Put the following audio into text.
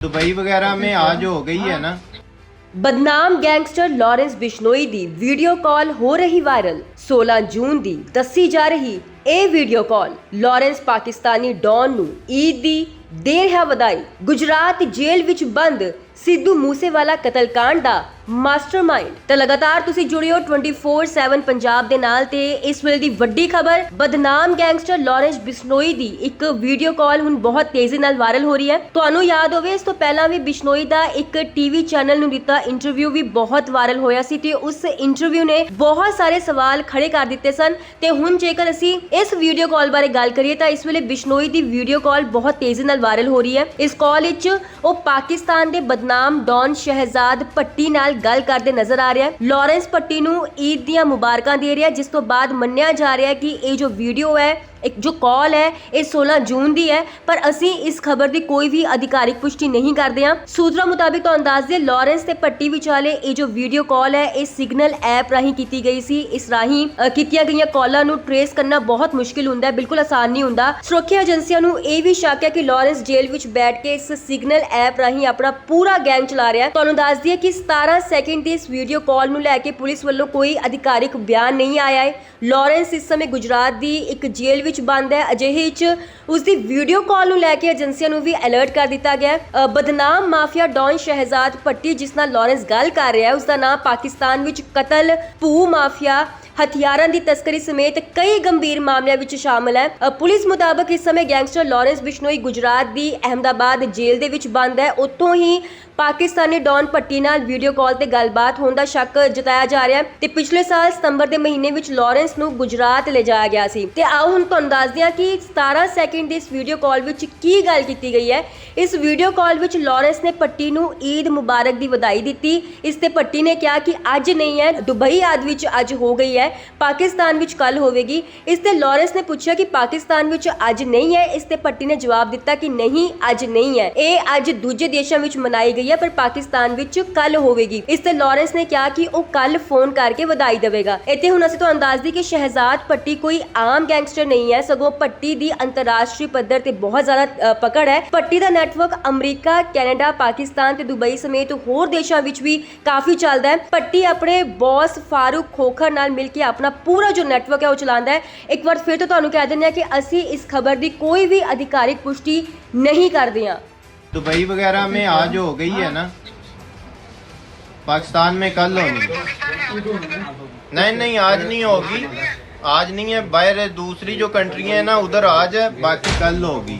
Dubai वगैरह में आज हो गई है ना ਬਦਨਾਮ ਗੈਂਗਸਟਰ ਲਾਰੈਂਸ ਬਿਸ਼ਨੋਈ ਦੀ ਵੀਡੀਓ ਕਾਲ ਹੋ ਰਹੀ ਵਾਇਰਲ 16 ਜੂਨ ਦੀ ਦੱਸੀ ਜਾ ਰਹੀ ਇਹ video call Lawrence Pakistani don ਨੂੰ ਈਦ ਦੀ ਦੇਰ ਹੈ ਵਧਾਈ। ਗੁਜਰਾਤ ਜੇਲ੍ਹ ਵਿੱਚ ਬੰਦ ਸਿੱਧੂ ਮੂਸੇਵਾਲਾ ਕਤਲकांड ਦਾ ਮਾਸਟਰਮਾਈਂਡ ਤੇ ਲਗਾਤਾਰ ਤੁਸੀਂ ਜੁੜਿਓ 24/7 ਪੰਜਾਬ ਦੇ ਨਾਲ ਤੇ ਇਸ ਵੇਲੇ ਦੀ ਵੱਡੀ ਖਬਰ, ਬਦਨਾਮ ਗੈਂਗਸਟਰ ਲਾਰੈਂਸ ਬਿਸ਼ਨੋਈ ਦੀ ਇੱਕ ਵੀਡੀਓ ਕਾਲ ਹੁਣ ਬਹੁਤ ਤੇਜ਼ੀ ਨਾਲ ਵਾਇਰਲ ਹੋ ਰਹੀ ਹੈ। ਤੁਹਾਨੂੰ ਯਾਦ ਹੋਵੇ, ਇਸ ਤੋਂ ਪਹਿਲਾਂ ਵੀ ਬਿਸ਼ਨੋਈ ਦਾ ਇੱਕ ਟੀਵੀ ਚੈਨਲ ਨੂੰ ਦਿੱਤਾ ਇੰਟਰਵਿਊ ਵੀ ਬਹੁਤ ਵਾਇਰਲ ਹੋਇਆ ਸੀ ਤੇ ਉਸ ਇੰਟਰਵਿਊ ਨੇ ਬਹੁਤ ਸਾਰੇ ਸਵਾਲ ਖੜੇ ਕਰ ਦਿੱਤੇ ਸਨ ਤੇ ਹੁਣ ਜੇਕਰ ਅਸੀਂ ਇਸ ਵੀਡੀਓ ਕਾਲ ਬਾਰੇ ਗੱਲ ਕਰੀਏ ਤਾਂ ਇਸ ਵੇਲੇ ਬਿਸ਼ਨੋਈ ਦੀ ਵੀਡੀਓ ਕਾਲ ਬਹੁਤ ਤੇਜ਼ੀ ਨਾਲ ਵਾਇਰਲ ਹੋ ਰਹੀ ਹੈ। ਇਸ ਕਾਲ ਵਿੱਚ ਉਹ ਪਾਕਿਸਤਾਨ ਦੇ ਬਦਨਾਮ ਡੌਨ ਸ਼ਹਿਜ਼ਾਦ ਪੱਟੀ ਨਾਲ ਗੱਲ ਕਰਦੇ ਨਜ਼ਰ ਆ ਰਿਹਾ ਹੈ। ਲਾਰੈਂਸ ਪੱਟੀ ਨੂੰ ਈਦ ਦੀਆਂ ਮੁਬਾਰਕਾਂ ਦੇ ਰਿਹਾ ਜਿਸ ਤੋਂ ਬਾਅਦ ਮੰਨਿਆ ਜਾ ਰਿਹਾ ਕਿ ਇਹ ਜੋ ਵੀਡੀਓ ਹੈ ਇੱਕ ਜੋ ਕਾਲ ਹੈ, ਇਹ 16 ਜੂਨ ਦੀ ਹੈ, ਪਰ ਅਸੀਂ ਇਸ ਖਬਰ ਦੀ ਕੋਈ ਵੀ ਅਧਿਕਾਰਿਕ ਪੁਸ਼ਟੀ ਨਹੀਂ ਕਰਦੇ ਹਾਂ। ਸੂਤਰਾਂ ਮੁਤਾਬਿਕ ਤੁਹਾਨੂੰ ਦੱਸ ਦਈਏ, ਲਾਰੈਂਸ ਤੇ ਪੱਟੀ ਵਿਚਾਲੇ ਇਹ ਜੋ ਵੀਡੀਓ ਕਾਲ ਹੈ, ਇਹ ਸਿਗਨਲ ਐਪ ਰਾਹੀਂ ਕੀਤੀ ਗਈ ਸੀ। ਇਸ ਰਾਹੀਂ ਕੀਤੀਆਂ ਗਈਆਂ ਕਾਲਾਂ ਨੂੰ ਟਰੇਸ ਕਰਨਾ ਬਹੁਤ ਮੁਸ਼ਕਿਲ ਹੁੰਦਾ ਹੈ, ਬਿਲਕੁਲ ਆਸਾਨ ਨਹੀਂ ਹੁੰਦਾ। ਸੁਰੱਖਿਆ ਏਜੰਸੀਆਂ ਨੂੰ ਇਹ ਵੀ ਸ਼ੱਕ ਹੈ ਕਿ ਲਾਰੈਂਸ ਜੇਲ੍ਹ ਵਿੱਚ ਬੈਠ ਕੇ ਇਸ ਸਿਗਨਲ ਐਪ ਰਾਹੀਂ ਆਪਣਾ ਪੂਰਾ ਗੈਂਗ ਚਲਾ ਰਿਹਾ ਹੈ। ਤੁਹਾਨੂੰ ਦੱਸ ਦਈਏ ਕਿ 17 ਸੈਕਿੰਡ ਦੀ ਇਸ ਵੀਡੀਓ ਕਾਲ ਨੂੰ ਲੈ ਕੇ ਪੁਲਿਸ ਵੱਲੋਂ ਕੋਈ ਅਧਿਕਾਰਿਕ ਬਿਆਨ ਨਹੀਂ ਆਇਆ ਹੈ। ਲਾਰੈਂਸ ਇਸ ਸਮੇਂ ਗੁਜਰਾਤ ਦੀ ਇੱਕ ਜੇਲ੍ਹ ਵਿੱਚ ਬੰਦ ਹੈ। ਅਜਿਹੇ ਵਿੱਚ ਉਸ ਦੀ ਵੀਡੀਓ ਕਾਲ ਨੂੰ ਲੈ ਕੇ ਏਜੰਸੀਆਂ ਨੂੰ ਵੀ ਅਲਰਟ ਕਰ ਦਿੱਤਾ ਗਿਆ ਹੈ। ਬਦਨਾਮ ਮਾਫੀਆ ਡੌਨ ਸ਼ਹਿਜ਼ਾਦ ਪੱਟੀ ਜਿਸ ਨਾਲ ਲਾਰੈਂਸ ਗੱਲ ਕਰ ਰਿਹਾ ਹੈ ਉਸ ਦਾ ਨਾਮ ਪਾਕਿਸਤਾਨ ਵਿੱਚ ਕਤਲ, ਭੂ ਮਾਫੀਆ ਹਥਿਆਰਾਂ ਦੀ ਤਸਕਰੀ ਸਮੇਤ ਕਈ ਗੰਭੀਰ ਮਾਮਲਿਆਂ ਵਿੱਚ ਸ਼ਾਮਲ ਹੈ। ਅ, ਪੁਲਿਸ ਮੁਤਾਬਕ ਇਸ ਸਮੇਂ ਗੈਂਗਸਟਰ ਲਾਰੈਂਸ ਬਿਸ਼ਨੋਈ ਗੁਜਰਾਤ ਦੀ ਅਹਮਦਾਬਾਦ ਜੇਲ੍ਹ ਦੇ ਵਿੱਚ ਬੰਦ ਹੈ। ਉੱਥੋਂ ਹੀ ਪਾਕਿਸਤਾਨੀ ਡੌਨ ਭੱਟੀ ਨਾਲ ਵੀਡੀਓ ਕਾਲ ਤੇ ਗੱਲਬਾਤ ਹੋਣ ਦਾ ਸ਼ੱਕ ਜਤਾਇਆ ਜਾ ਰਿਹਾ ਹੈ ਤੇ ਪਿਛਲੇ ਸਾਲ ਸਤੰਬਰ ਦੇ ਮਹੀਨੇ ਵਿੱਚ ਲਾਰੈਂਸ ਨੂੰ ਗੁਜਰਾਤ ਲਿਜਾਇਆ ਗਿਆ ਸੀ। ਤੇ ਆਓ ਹੁਣ ਤੁਹਾਨੂੰ ਦੱਸਦੇ ਹਾਂ ਕਿ 17 ਸੈਕਿੰਡ ਦੀ ਇਸ ਵੀਡੀਓ ਕਾਲ ਵਿੱਚ ਕੀ ਗੱਲ ਕੀਤੀ ਗਈ ਹੈ। ਇਸ ਵੀਡੀਓ ਕਾਲ ਵਿੱਚ ਲਾਰੈਂਸ ਨੇ ਭੱਟੀ ਨੂੰ ਈਦ ਮੁਬਾਰਕ ਦੀ ਵਧਾਈ ਦਿੱਤੀ। ਇਸ ਤੇ ਭੱਟੀ ਨੇ ਕਿਹਾ ਕਿ ਅੱਜ ਨਹੀਂ ਹੈ ਦੁਬਈ ਆਦ ਵਿੱਚ ਅੱਜ ਹੋ ਗਈ ਹੈ। ਪਾਕਿਸਤਾਨ ਵਿੱਚ ਕੱਲ ਹੋਵੇਗੀ। ਇਸ ਤੇ ਲਾਰੈਂਸ ਨੇ ਪੁੱਛਿਆ ਕਿ ਪਾਕਿਸਤਾਨ ਵਿੱਚ ਅੱਜ ਨਹੀਂ ਹੈ। ਇਸ ਤੇ ਪੱਟੀ ਨੇ ਜਵਾਬ ਦਿੱਤਾ ਕਿ ਨਹੀਂ, ਅੱਜ ਨਹੀਂ ਹੈ। ਇਹ ਅੱਜ ਦੂਜੇ ਦੇਸ਼ਾਂ ਵਿੱਚ ਮਨਾਈ ਗਈ ਹੈ, ਪਰ ਪਾਕਿਸਤਾਨ ਵਿੱਚ ਕੱਲ ਹੋਵੇਗੀ। ਇਸ ਤੇ ਲਾਰੈਂਸ ਨੇ ਕਿਹਾ ਕਿ ਉਹ ਕੱਲ ਫੋਨ ਕਰਕੇ ਵਧਾਈ ਦੇਵੇਗਾ। ਇੱਥੇ ਹੁਣ ਅਸੀਂ ਤੁਹਾਨੂੰ ਦੱਸ ਦਈਏ ਕਿ ਸ਼ਹਿਜ਼ਾਦ ਪੱਟੀ ਕੋਈ ਆਮ ਗੈਂਗਸਟਰ ਨਹੀਂ ਹੈ। ਸਗੋਂ ਭੱਟੀ ਦੀ ਅੰਤਰਰਾਸ਼ਟਰੀ ਪੱਧਰ ਤੇ ਬਹੁਤ ਜ਼ਿਆਦਾ ਪਕੜ ਹੈ। ਭੱਟੀ ਦਾ ਨੈਟਵਰਕ ਅਮਰੀਕਾ, ਕੈਨੇਡਾ, ਪਾਕਿਸਤਾਨ ਤੇ ਦੁਬਈ ਸਮੇਤ ਹੋਰ ਦੇਸ਼ਾਂ ਵਿੱਚ ਵੀ ਕਾਫੀ ਚੱਲਦਾ ਹੈ। ਭੱਟੀ ਆਪਣੇ ਬੌਸ ਫਾਰੂਕ ਖੋਖਰ ਨਾਲ ਮਿਲ ਕੇ ਆਪਣਾ ਪੂਰਾ ਜੋ ਨੈਟਵਰਕ ਹੈ ਉਹ ਚਲਾਉਂਦਾ ਹੈ ਇੱਕ ਵਾਰ ਫਿਰ ਤੋਂ ਤੁਹਾਨੂੰ ਕਹਿ ਦਿੰਦੇ ਹਾਂ ਕਿ ਅਸੀਂ ਇਸ ਖਬਰ ਦੀ ਕੋਈ ਵੀ ਅਧਿਕਾਰਿਕ ਪੁਸ਼ਟੀ ਨਹੀਂ ਕਰਦੇ ਹਾਂ दुबई वगैरह में आज हो गई है ना पाकिस्तान में कल होनी नहीं नहीं आज नहीं होगी आज नहीं है बाहर दूसरी जो कंट्री है ना उधर आज है बाकी कल होगी